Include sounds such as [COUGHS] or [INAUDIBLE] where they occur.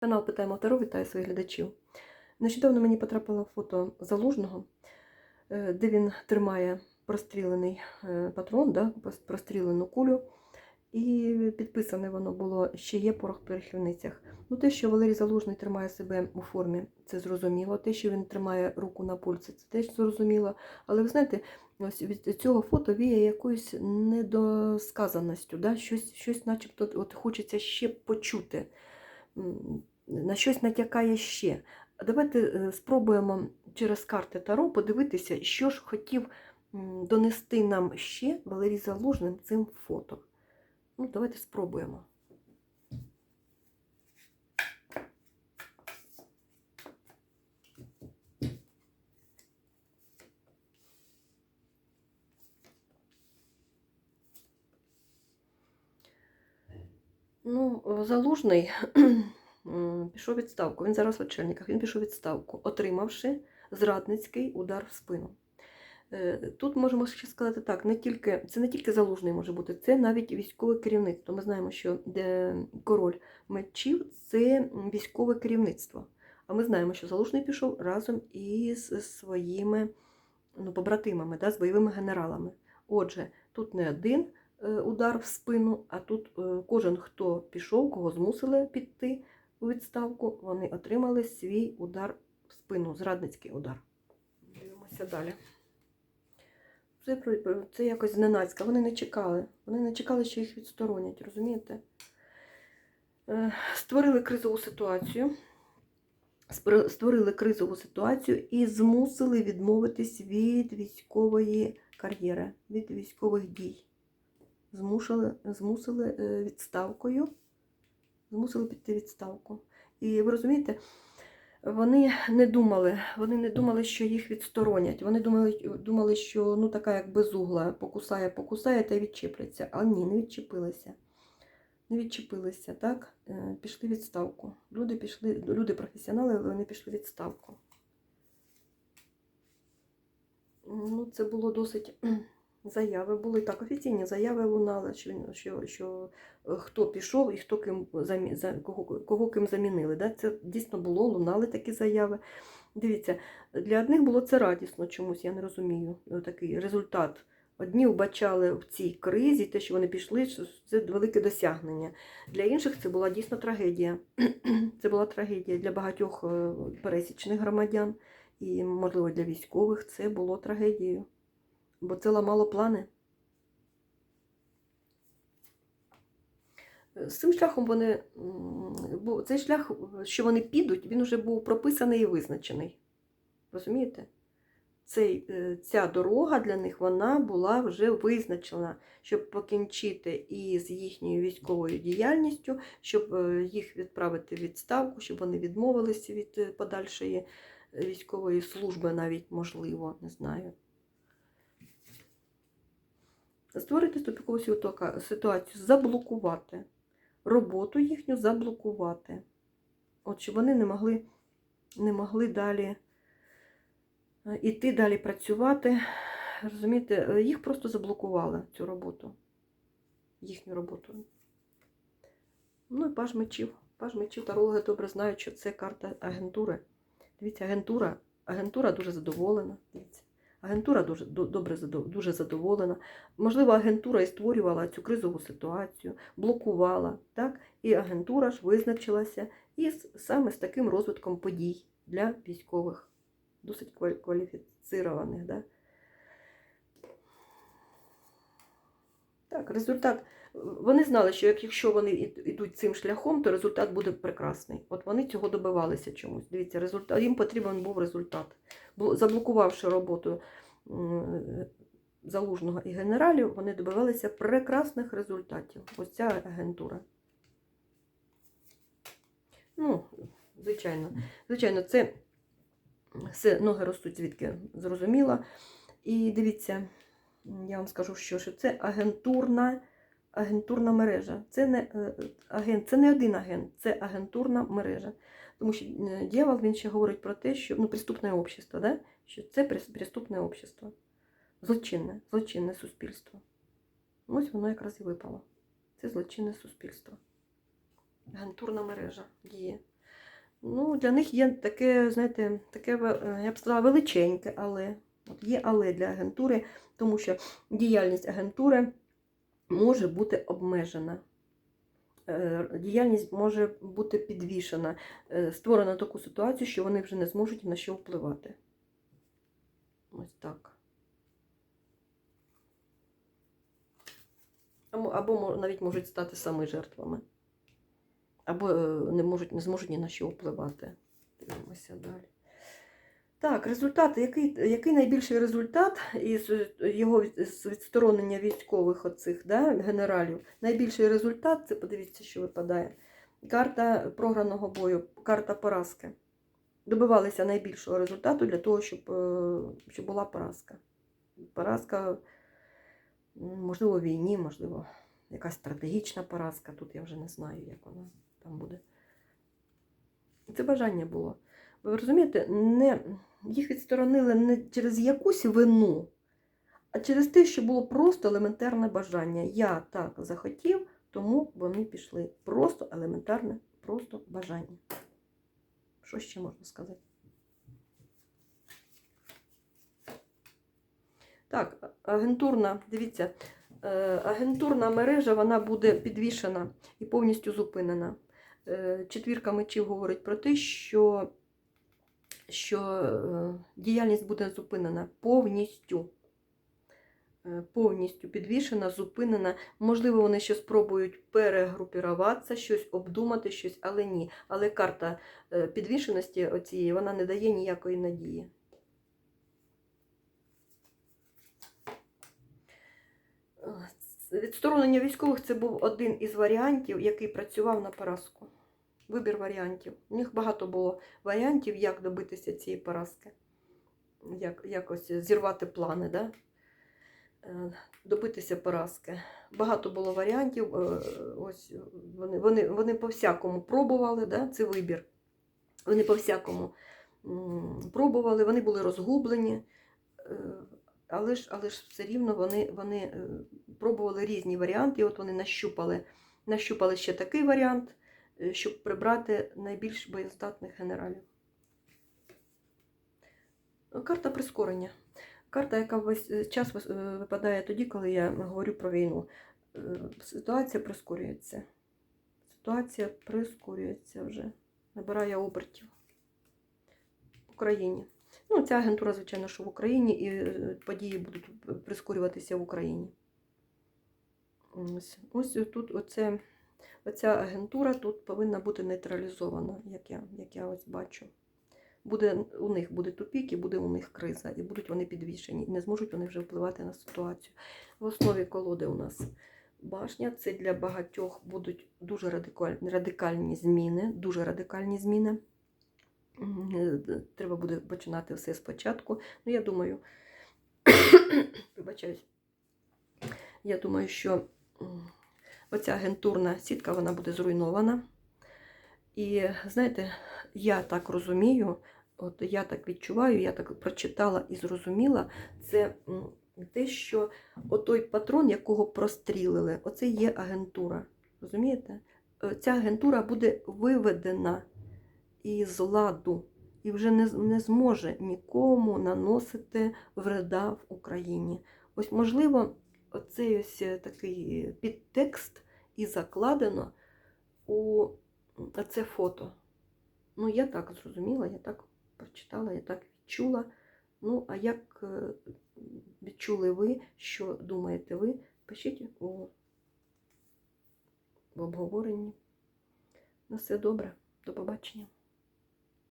Канал Питаємо Таро, вітаю своїх глядачів. Нещодавно мені потрапило фото залужного, е, де він тримає прострілений е, патрон, да, прострілену кулю. І підписане воно було ще є порох в перехівницях. Ну, те, що Валерій Залужний тримає себе у формі, це зрозуміло. Те, що він тримає руку на пульсі, це теж зрозуміло. Але ви знаєте, ось від цього фото віє якоюсь недосказаністю, да? щось, щось начебто от хочеться ще почути. На щось натякає ще. Давайте е, спробуємо через карти Таро подивитися, що ж хотів донести нам ще Валерій Залужним цим фото. Ну, давайте спробуємо. Ну, Залужний [CLEARS THROAT] пішов відставку. Він зараз в очільниках. Він пішов відставку, отримавши зрадницький удар в спину. Е, Тут можемо ще сказати так: не тільки, це не тільки залужний може бути, це навіть військове керівництво. Ми знаємо, що король мечів це військове керівництво. А ми знаємо, що залужний пішов разом із своїми ну, побратимами, да, з бойовими генералами. Отже, тут не один е, удар в спину, а тут е, кожен, хто пішов, кого змусили піти у відставку, вони отримали свій удар в спину, зрадницький удар. Дивимося далі. Це, це якось зненацька. Вони не чекали. Вони не чекали, що їх відсторонять, розумієте? Е, Створили кризову ситуацію. Створили кризову ситуацію і змусили відмовитись від військової кар'єри, від військових дій. Змусили, змусили е, відставкою, змусили піти відставку. І ви розумієте, вони не думали, вони не думали, що їх відсторонять. Вони думали, думали, що ну така як безугла, покусає, покусає та відчіпляться. А ні, не відчепилися. Не відчепилися, так? Е, Пішли відставку. Люди пішли, люди професіонали, але вони пішли відставку. Ну, це було досить заяви. Були так, офіційні заяви лунали, що, що, що е, хто пішов і хто ким замі, за, кого, кого ким замінили. Да? Це дійсно було, лунали такі заяви. Дивіться, для одних було це радісно чомусь, я не розумію. е, Такий результат. Одні вбачали в цій кризі, те, що вони пішли, що це велике досягнення. Для інших це була дійсно трагедія. [CLEARS THROAT] Це була трагедія для багатьох е, пересічних громадян і, можливо, для військових це було трагедією, бо це ламало плани. З цим шляхом вони, цей шлях, що вони підуть, він вже був прописаний і визначений. Розумієте? Цей, е, ця дорога для них вона була вже визначена, щоб покінчити із їхньою військовою діяльністю, щоб е, їх відправити в відставку, щоб вони відмовилися від е, подальшої е, військової служби, навіть можливо, не знаю. Створити тупікову ситуа- ситуацію, заблокувати, роботу їхню заблокувати. От щоб вони не могли, не могли далі е, іти далі працювати. Розумієте, е, їх просто заблокували цю роботу, їхню роботу. Ну і паж мечів. Паж мечів тарологи добре знають, що це карта агентури. Дивіться, агентура, агентура дуже задоволена. Дивіться. Агентура дуже добре дуже задоволена. Можливо, агентура і створювала цю кризову ситуацію, блокувала, так? І агентура ж визначилася із саме з таким розвитком подій для військових, досить кваліфіцированих. Да? Так, результат. Вони знали, що якщо вони ідуть цим шляхом, то результат буде прекрасний. От вони цього добивалися чомусь. Дивіться, результат, їм потрібен був результат. Заблокувавши роботу залужного і генералів, вони добивалися прекрасних результатів. Ось ця агентура. Ну, звичайно, звичайно, це все ноги ростуть звідки зрозуміло. І дивіться, я вам скажу, що, що це агентурна, агентурна мережа. Це не е, агент, це не один агент, це агентурна мережа. Тому що е, дьявол він ще говорить про те, що ну, преступне общество, да? Що це преступне общество. Злочинне, злочинне суспільство. Ось воно якраз і випало. Це злочинне суспільство. Агентурна мережа діє. Ну, для них є таке, знаєте, таке, е, я б сказала, величеньке, але от є але для агентури, тому що діяльність агентури може бути обмежена. Е, Діяльність може бути підвішена, Е, створена таку ситуацію, що вони вже не зможуть на що впливати. Ось так. Або, навіть можуть стати самі жертвами. Або е, не, можуть, не зможуть ні на що впливати. Дивимося далі. Так, результати. Який, який найбільший результат із його відсторонення військових оцих да, генералів? Найбільший результат це подивіться, що випадає. Карта програного бою, карта поразки. Добивалися найбільшого результату для того, щоб, е, щоб була поразка. Поразка, можливо, в війні, можливо, якась стратегічна поразка. Тут я вже не знаю, як вона там буде. Це бажання було. Ви розумієте, не, їх відсторонили не через якусь вину, а через те, що було просто елементарне бажання. Я так захотів, тому вони пішли. Просто елементарне, просто бажання. Що ще можна сказати? Так, агентурна, дивіться, е, агентурна мережа вона буде підвішена і повністю зупинена. Е, Четвірка мечів говорить про те, що, що е, діяльність буде зупинена повністю. Е, Повністю підвішена, зупинена. Можливо, вони ще спробують перегрупіруватися, щось обдумати, щось, але ні. Але карта е, підвішеності оцієї, вона не дає ніякої надії. Е, Відсторонення військових це був один із варіантів, який працював на поразку. Вибір варіантів. У них багато було варіантів, як добитися цієї поразки, як, якось зірвати плани, да? Е, добитися поразки. Багато було варіантів. е, Ось вони, вони, вони по-всякому пробували, да? це вибір. Вони по-всякому пробували, вони були розгублені. е, Але ж, але ж все рівно вони, вони е, пробували різні варіанти. От вони нащупали, нащупали ще такий варіант, е, щоб прибрати найбільш боєздатних генералів. Карта прискорення. Карта, яка весь е, час е, випадає тоді, коли я говорю про війну. Е, Ситуація прискорюється. Ситуація прискорюється вже. Набирає обертів в Україні. Ну, ця агентура, звичайно, що в Україні, і події будуть прискорюватися в Україні. Ось, ось тут оце, оця агентура тут повинна бути нейтралізована, як я, як я ось бачу. Буде, у них буде тупік і буде у них криза, і будуть вони підвішені, і не зможуть вони вже впливати на ситуацію. В основі колоди у нас башня. Це для багатьох будуть дуже радикаль- радикальні зміни, дуже радикальні зміни. Е, Треба буде починати все спочатку. Ну, я думаю, [COUGHS] вибачаюсь, я думаю, що оця агентурна сітка вона буде зруйнована. І знаєте, я так розумію, от я так відчуваю, я так прочитала і зрозуміла, це те, що отой патрон, якого прострілили, оце є агентура. Розумієте? Е, Ця агентура буде виведена із ладу і вже не, не зможе нікому наносити вреда в Україні. Ось, можливо, оцей ось е, такий підтекст і закладено у це фото. Ну, я так зрозуміла, я так прочитала, я так відчула. Ну, а як е, відчули ви, що думаєте ви? Пишіть у в обговоренні. На все добре. До побачення.